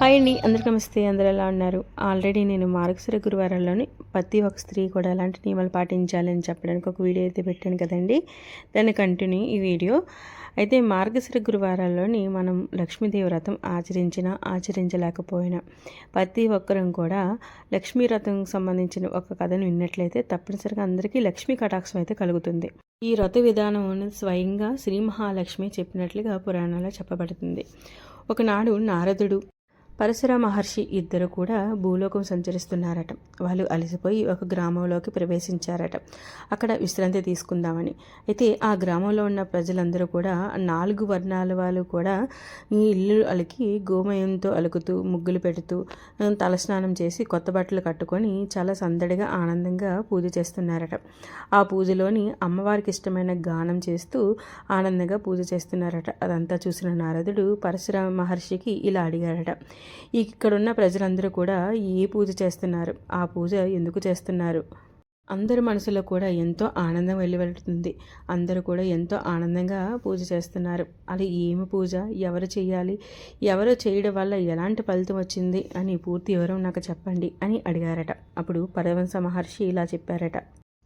Hi అండి. అందరికీ నమస్తే. అందరూ ఎలా ఉన్నారు? ఆల్రెడీ నేను మార్గశిర గురువారాల్లోని ప్రతి ఒక్క స్త్రీ కూడా ఎలాంటి నియమాలు పాటించాలని చెప్పడానికి ఒక వీడియో అయితే పెట్టాను కదండి. దాన్ని కంటిన్యూ ఈ వీడియో. అయితే మార్గశిర గురువారాల్లోని మనం లక్ష్మీదేవి వ్రతం ఆచరించినా ఆచరించలేకపోయినా ప్రతి ఒక్కరం కూడా లక్ష్మీ వ్రతం సంబంధించిన ఒక కథను విన్నట్లయితే తప్పనిసరిగా అందరికీ లక్ష్మీ కటాక్షం అయితే కలుగుతుంది. ఈ వ్రత విధానం అనేది స్వయంగా శ్రీ మహాలక్ష్మి చెప్పినట్లుగా పురాణాల్లో చెప్పబడుతుంది. ఒకనాడు నారదుడు పరశుర మహర్షి ఇద్దరు కూడా భూలోకం సంచరిస్తున్నారట. వాళ్ళు అలసిపోయి ఒక గ్రామంలోకి ప్రవేశించారట. అక్కడ విశ్రాంతి తీసుకుందామని. అయితే ఆ గ్రామంలో ఉన్న ప్రజలందరూ కూడా నాలుగు వర్ణాల వాళ్ళు కూడా ఈ ఇల్లు అలికి గోమయంతో అలుకుతూ ముగ్గులు పెడుతూ తలస్నానం చేసి కొత్త బట్టలు కట్టుకొని చాలా సందడిగా ఆనందంగా పూజ చేస్తున్నారట. ఆ పూజలోని అమ్మవారికి ఇష్టమైన గానం చేస్తూ ఆనందంగా పూజ చేస్తున్నారట. అదంతా చూసిన నారదుడు పరశురామ మహర్షికి ఇలా అడిగారట. ఇక్కడున్న ప్రజలందరూ కూడా ఏ పూజ చేస్తున్నారు. ఆ పూజ ఎందుకు చేస్తున్నారు? అందరి మనసులో కూడా ఎంతో ఆనందం వెలువడుతుంది. అందరూ కూడా ఎంతో ఆనందంగా పూజ చేస్తున్నారు. అది ఏమి పూజ? ఎవరు చేయాలి? ఎవరు చేయడం వల్ల ఎలాంటి ఫలితం వచ్చింది? అని పూర్తి వివరం నాకు చెప్పండి అని అడిగారట. అప్పుడు పరవంశ మహర్షి ఇలా చెప్పారట.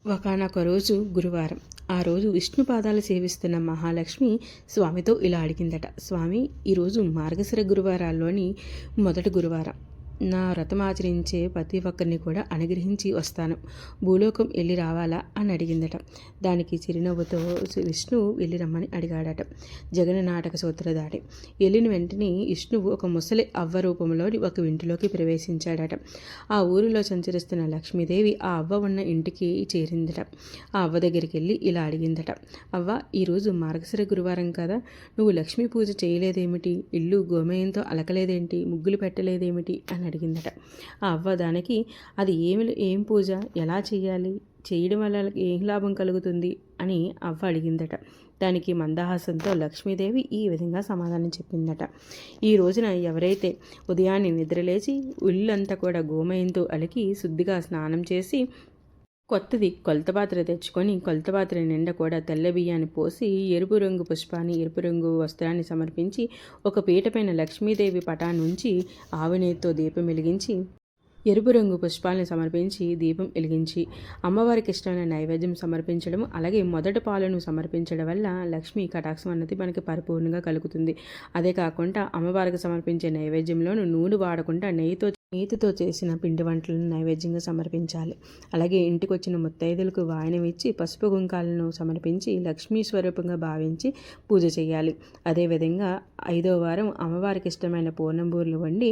ఒకనొక రోజు గురువారం. ఆ రోజు విష్ణు పాదాలు సేవిస్తున్న మహాలక్ష్మి స్వామితో ఇలా అడిగిందట. స్వామి ఈరోజు మార్గశిర గురువారాల్లోని మొదటి గురువారం. నా వ్రతం ఆచరించే ప్రతి ఒక్కరిని కూడా అనుగ్రహించి వస్తాను. భూలోకం వెళ్ళి రావాలా? అని అడిగిందట. దానికి చిరునవ్వుతో విష్ణువు వెళ్ళి రమ్మని అడిగాడట. జగన నాటక సూత్రధారి. వెళ్ళిన వెంటనే విష్ణువు ఒక ముసలి అవ్వ రూపంలో ఒక ఇంటిలోకి ప్రవేశించాడట. ఆ ఊరిలో సంచరిస్తున్న లక్ష్మీదేవి ఆ అవ్వ ఉన్న ఇంటికి చేరిందట. ఆ అవ్వ దగ్గరికి వెళ్ళి ఇలా అడిగిందట. అవ్వ ఈరోజు మార్గశిర గురువారం కదా. నువ్వు లక్ష్మీ పూజ చేయలేదేమిటి? ఇల్లు గోమయంతో అలకలేదేంటి? ముగ్గులు పెట్టలేదేమిటి? అని అడిగిందట. ఆ అవ్వ దానికి అది ఏమి ఏం పూజ? ఎలా చేయాలి చేయడం వల్ల ఏం లాభం కలుగుతుంది? అని అవ్వ అడిగిందట. దానికి మందహాసంతో లక్ష్మీదేవి ఈ విధంగా సమాధానం చెప్పిందట. ఈ రోజున ఎవరైతే ఉదయాన్నే నిద్రలేచి ఇల్లంతా కూడా గోమయంతో అలికి శుద్ధిగా స్నానం చేసి కొత్తది. కొలత పాత్ర తెచ్చుకొని కొలత పాత్ర నిండా కూడా తెల్ల బియ్యాన్ని పోసి ఎరుపు రంగు పుష్పాన్ని ఎరుపు రంగు వస్త్రాన్ని సమర్పించి ఒక పీటపైన లక్ష్మీదేవి పటా నుంచి ఆవునేతితో దీపం వెలిగించి ఎరుపు రంగు పుష్పాలను సమర్పించి దీపం వెలిగించి అమ్మవారికి ఇష్టమైన నైవేద్యం సమర్పించడం అలాగే మొదటి పాలను సమర్పించడం వల్ల లక్ష్మీ కటాక్షం అన్నది మనకి పరిపూర్ణంగా కలుగుతుంది. అదే కాకుండా అమ్మవారికి సమర్పించే నైవేద్యంలోనూ నూనె వాడకుండా నెయ్యితో నేతితో చేసిన పిండి వంటలను నైవేద్యంగా సమర్పించాలి. అలాగే ఇంటికి వచ్చిన ముత్తైదులకు వాయనం ఇచ్చి పసుపు గుంకాలను సమర్పించి లక్ష్మీ స్వరూపంగా భావించి పూజ చేయాలి. అదేవిధంగా ఐదో వారం అమ్మవారికి ఇష్టమైన పూర్ణంబూర్లు వండి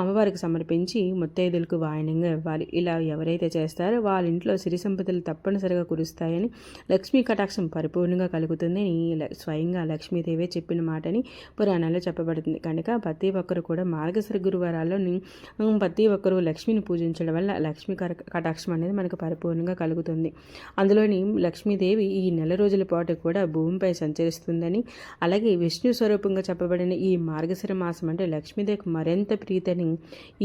అమ్మవారికి సమర్పించి ముత్తైదులకు వాయనంగా ఇవ్వాలి. ఇలా ఎవరైతే చేస్తారో వాళ్ళ ఇంట్లో సిరి సంపదలు తప్పనిసరిగా కురుస్తాయని లక్ష్మీ కటాక్షం పరిపూర్ణంగా కలుగుతుందని స్వయంగా లక్ష్మీదేవే చెప్పిన మాటని పురాణాల్లో చెప్పబడుతుంది. కనుక ప్రతి ఒక్కరు కూడా మార్గశిర గురువారాల్లో ప్రతి ఒక్కరూ లక్ష్మిని పూజించడం వల్ల లక్ష్మీ కటాక్షం అనేది మనకు పరిపూర్ణంగా కలుగుతుంది. అందులోని లక్ష్మీదేవి ఈ నెల రోజుల పాటు కూడా భూమిపై సంచరిస్తుందని అలాగే విష్ణు స్వరూపంగా చెప్పబడిన ఈ మార్గశిర మాసం అంటే లక్ష్మీదేవికి మరింత ప్రీతని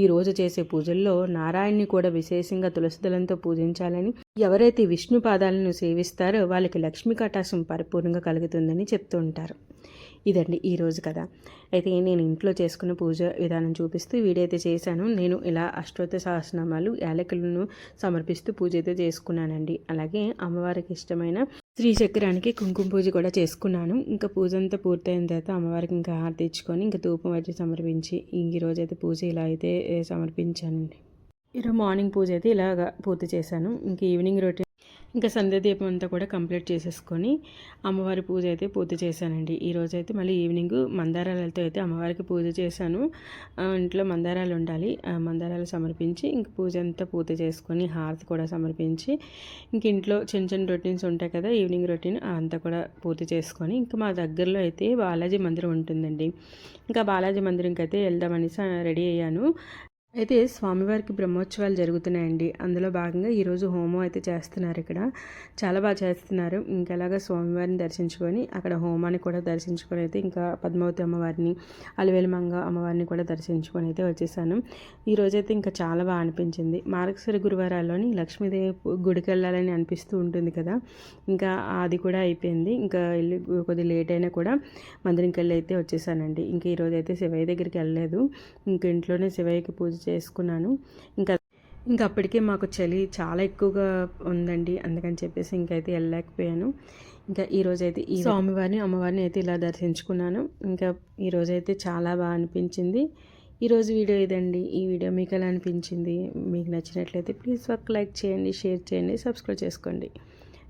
ఈ రోజు చేసే పూజల్లో నారాయణ్ని కూడా విశేషంగా తులసిదళంతో పూజించాలని ఎవరైతే విష్ణు పాదాలను సేవిస్తారో వాళ్ళకి లక్ష్మీ కటాక్షం పరిపూర్ణంగా కలుగుతుందని చెప్తూ ఉంటారు. ఇదండి ఈరోజు కదా అయితే నేను ఇంట్లో చేసుకున్న పూజ విధానం చూపిస్తూ వీడియో అయితే చేశాను. నేను ఇలా అష్టోత్తర సహస్రనామాలు యాలకులను సమర్పిస్తూ పూజ అయితే చేసుకున్నానండి. అలాగే అమ్మవారికి ఇష్టమైన శ్రీ చక్రానికి కుంకుమ పూజ కూడా చేసుకున్నాను. ఇంకా పూజ అంతా పూర్తయిన తర్వాత అమ్మవారికి ఇంకా హారతి తెచ్చుకొని ఇంకా ధూపం వచ్చి సమర్పించి ఈ రోజు అయితే పూజ ఇలా అయితే సమర్పించానండి. ఈరోజు మార్నింగ్ పూజ అయితే ఇలాగా పూర్తి చేశాను. ఇంకా ఈవినింగ్ రొటీన్ ఇంకా సంధ్యాదీపం అంతా కూడా కంప్లీట్ చేసేసుకొని అమ్మవారి పూజ అయితే పూర్తి చేశానండి. ఈరోజు అయితే మళ్ళీ ఈవినింగ్ మందారాలతో అయితే అమ్మవారికి పూజ చేశాను. ఇంట్లో మందారాలు ఉండాలి. మందారాలు సమర్పించి ఇంక పూజ అంతా పూర్తి చేసుకొని హారతి కూడా సమర్పించి ఇంక ఇంట్లో చిన్న చిన్న రొటీన్స్ ఉంటాయి కదా ఈవినింగ్ రొటీన్ అంతా కూడా పూర్తి చేసుకొని ఇంకా మా దగ్గరలో అయితే బాలాజీ మందిరం ఉంటుందండి. ఇంకా బాలాజీ మందిరంకి అయితే వెళ్దామనేసి రెడీ అయ్యాను. అయితే స్వామివారికి బ్రహ్మోత్సవాలు జరుగుతున్నాయండి. అందులో భాగంగా ఈరోజు హోమం అయితే చేస్తున్నారు ఇక్కడ. చాలా బాగా చేస్తున్నారు. ఇంకెలాగా స్వామివారిని దర్శించుకొని అక్కడ హోమాన్ని కూడా దర్శించుకొని అయితే ఇంకా పద్మావతి అమ్మవారిని అలివేలిమంగ అమ్మవారిని కూడా దర్శించుకొని అయితే వచ్చేసాను. ఈ రోజైతే ఇంకా చాలా బాగా అనిపించింది. మార్గశిర గురువారాల్లోని లక్ష్మీదేవి గుడికి వెళ్ళాలని అనిపిస్తూ ఉంటుంది కదా. ఇంకా అది కూడా అయిపోయింది. ఇంకా వెళ్ళి కొద్దిగా లేట్ అయినా కూడా మందిరంకి వెళ్ళి అయితే వచ్చేసానండి. ఇంకా ఈరోజు అయితే శివయ్య దగ్గరికి వెళ్ళలేదు. ఇంక ఇంట్లోనే శివయ్యకి పూజ చేసుకున్నాను. ఇంకా ఇంకా అప్పటికే మాకు చలి చాలా ఎక్కువగా ఉందండి. అందుకని చెప్పేసి ఇంకైతే వెళ్ళలేకపోయాను. ఇంకా ఈరోజైతే ఈ స్వామివారిని అమ్మవారిని అయితే ఇలా దర్శించుకున్నాను. ఇంకా ఈరోజైతే చాలా బాగా అనిపించింది. ఈరోజు వీడియో ఇదండి. ఈ వీడియో మీకు ఎలా అనిపించింది? మీకు నచ్చినట్లయితే ప్లీజ్ ఒక లైక్ చేయండి షేర్ చేయండి సబ్స్క్రైబ్ చేసుకోండి.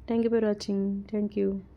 Thank you for watching. Thank you.